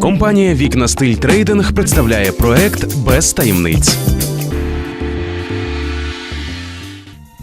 Компанія Вікна Стиль Трейдинг представляє проект без таємниць.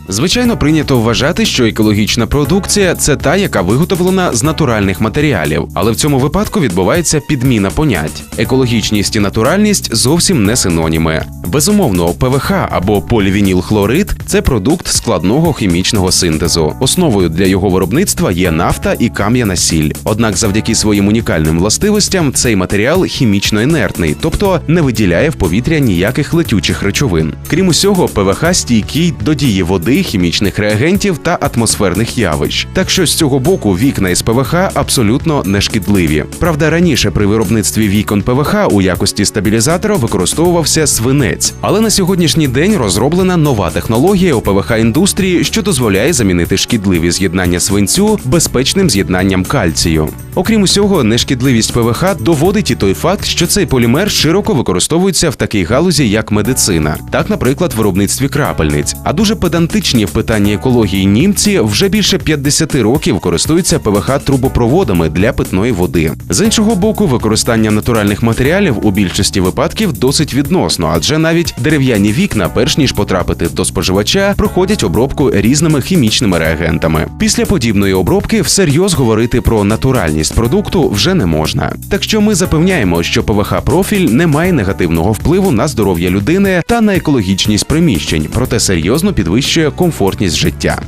Звичайно, прийнято вважати, що екологічна продукція це та, яка виготовлена з натуральних матеріалів, але в цьому випадку відбувається підміна понять. Екологічність і натуральність зовсім не синоніми. Безумовно, ПВХ або полівінілхлорид це продукт складного хімічного синтезу. Основою для його виробництва є нафта і кам'яна сіль. Однак, завдяки своїм унікальним властивостям, цей матеріал хімічно інертний, тобто не виділяє в повітря ніяких летючих речовин. Крім усього, ПВХ стійкий до дії води, хімічних реагентів та атмосферних явищ. Так що з цього боку вікна із ПВХ абсолютно не шкідливі. Правда, раніше при виробництві вікон ПВХ у якості стабілізатора використовувався свинець, але на сьогоднішній день розроблена нова технологія у ПВХ індустрії, що дозволяє замінити шкідливі з'єднання свинцю безпечним з'єднанням кальцію. Окрім усього, нешкідливість ПВХ доводить і той факт, що цей полімер широко використовується в такій галузі, як медицина, так, наприклад, в виробництві крапельниць. А дуже педантичні в питанні екології німці вже більше 50 років користуються ПВХ трубопроводами для питної води. З іншого боку, використання натуральних матеріалів у більшості випадків досить відносно, адже навіть дерев'яні вікна, перш ніж потрапити до споживача, проходять обробку різними хімічними реагентами. Після подібної обробки всерйоз говорити про натуральність продукту вже не можна. Так що ми запевняємо, що ПВХ профіль не має негативного впливу на здоров'я людини та на екологічність приміщень, проте серйозно підвищує комфортність життя.